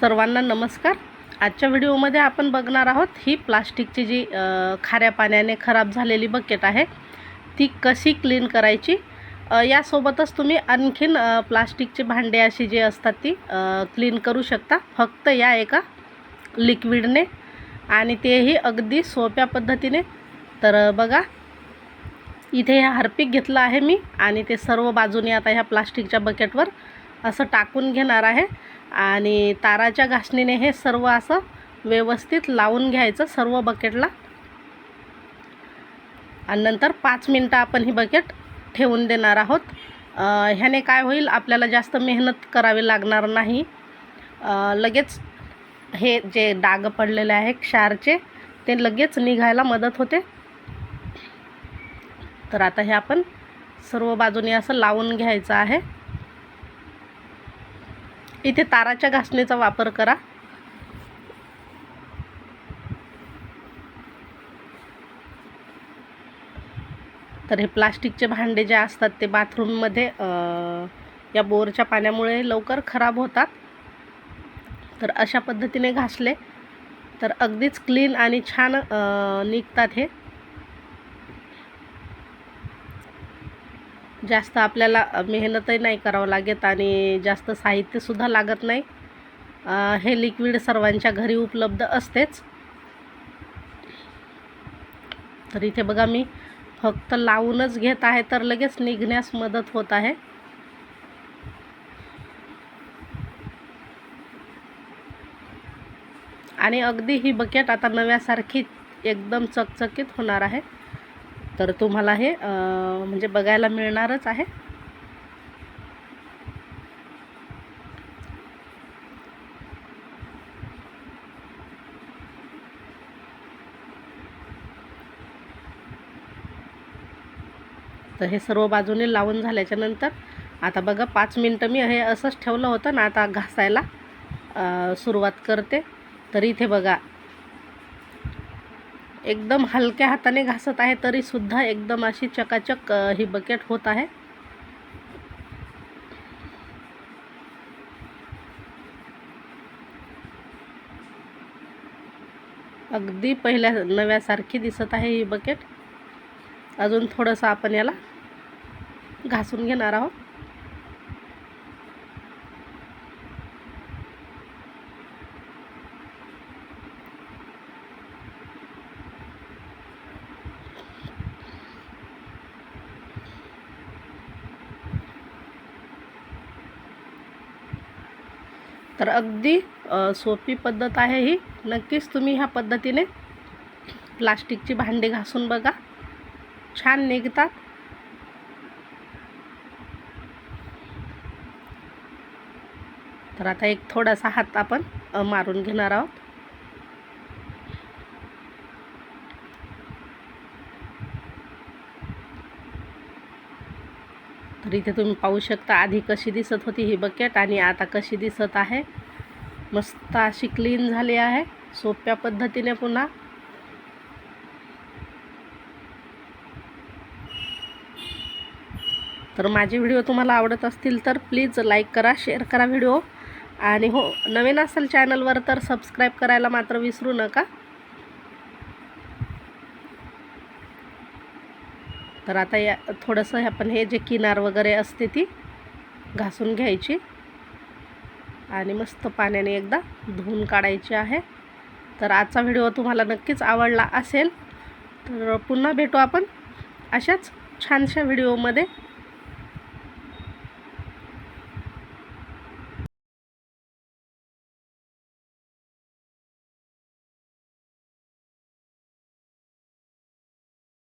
सर्वांना नमस्कार. आजच्या व्हिडिओमध्ये आपण बघणार आहोत ही प्लास्टिकची जी खाऱ्या पाण्याने खराब झालेली बकेट आहे ती कशी क्लीन करायची? यासोबतच तुम्ही आणखीन प्लास्टिकची प्लास्टिकचे भांडे अशी जे असतात ती क्लीन करू शकता. फक्त या एका लिक्विडने आणि तेही अगदी सोप्या पद्धतीने. तर बघा इथे हे हरपीक घेतलं आहे मी आणि ते सर्व बाजूने आता ह्या प्लास्टिकच्या बकेटवर असं टाकून घेणार आहे. आणि ताराच्या घासणीने हे सर्व असं व्यवस्थित लावून घ्यायचं सर्व बकेटला आणि नंतर पाच मिनटं आपण ही बकेट ठेवून देणार आहोत. ह्याने काय होईल आपल्याला जास्त मेहनत करावी लागणार नाही. लगेच हे जे डाग पडलेले आहे क्षारचे ते लगेच निघायला मदत होते. तर आता हे आपण सर्व बाजूने असं लावून घ्यायचं आहे. इथे ताराच्या घासणीचा वापर करा. तर हे प्लास्टिकचे भांडे जे असतात ते बाथरूममध्ये या बोरच्या पाण्यामुळे लवकर खराब होतात. तर अशा पद्धतीने घासले. तर अगदीच क्लीन आणि छान निघतात हे. जास्त आपल्याला मेहनतही नाही करावं लागत आणि जास्त साहित्यसुद्धा लागत नाही. हे लिक्विड सर्वांच्या घरी उपलब्ध असतेच. तर इथे बघा मी फक्त लावूनच घेत आहे तर लगेच निघण्यास मदत होत आहे. आणि अगदी ही बकेट आता नव्यासारखी एकदम चकचकीत होणार आहे. तर तुम्हाला हे म्हणजे बघायला मिळणारच आहे. तर हे सर्व बाजूने लावून झाल्याच्यानंतर आता बघा पाच मिनटं मी हे असंच ठेवलं होतं ना आता घासायला सुरुवात करते. तर इथे बघा एकदम हलक्या हाताने घासत आहे तरीसुद्धा एकदम अशी चकाचक ही बकेट होत आहे. अगदी पहिल्या नव्यासारखी दिसत आहे ही बकेट अजून थोडंसं आपण याला घासून घेणार आहोत. तर अगदी सोपी पद्धत आहे ही. नक्कीच तुम्ही ह्या पद्धतीने प्लास्टिकची भांडी घासून बघा. छान निघतात. तर आता एक थोडासा हात आपण मारून घेणार आहोत. तर इथे तुम्ही पाहू शकता आधी कशी दिसत होती ही बकेट आणि आता कशी दिसत आहे. मस्त अशी क्लीन झाली आहे. सोप्या पद्धतीने पुन्हा. तर माझे व्हिडिओ तुम्हाला आवडत असतील तर प्लीज लाईक करा शेअर करा व्हिडिओ आणि हो नवीन असेल चॅनलवर तर सबस्क्राईब करायला मात्र विसरू नका. तर आता या थोडंसं आपण हे जे किनार वगैरे असते ती घासून घ्यायची. आणि मस्त पाण्याने एकदा धुवून काढायची आहे. तर आजचा व्हिडिओ तुम्हाला नक्कीच आवडला असेल तर पुन्हा भेटू आपण अशाच छानशा व्हिडिओमध्ये.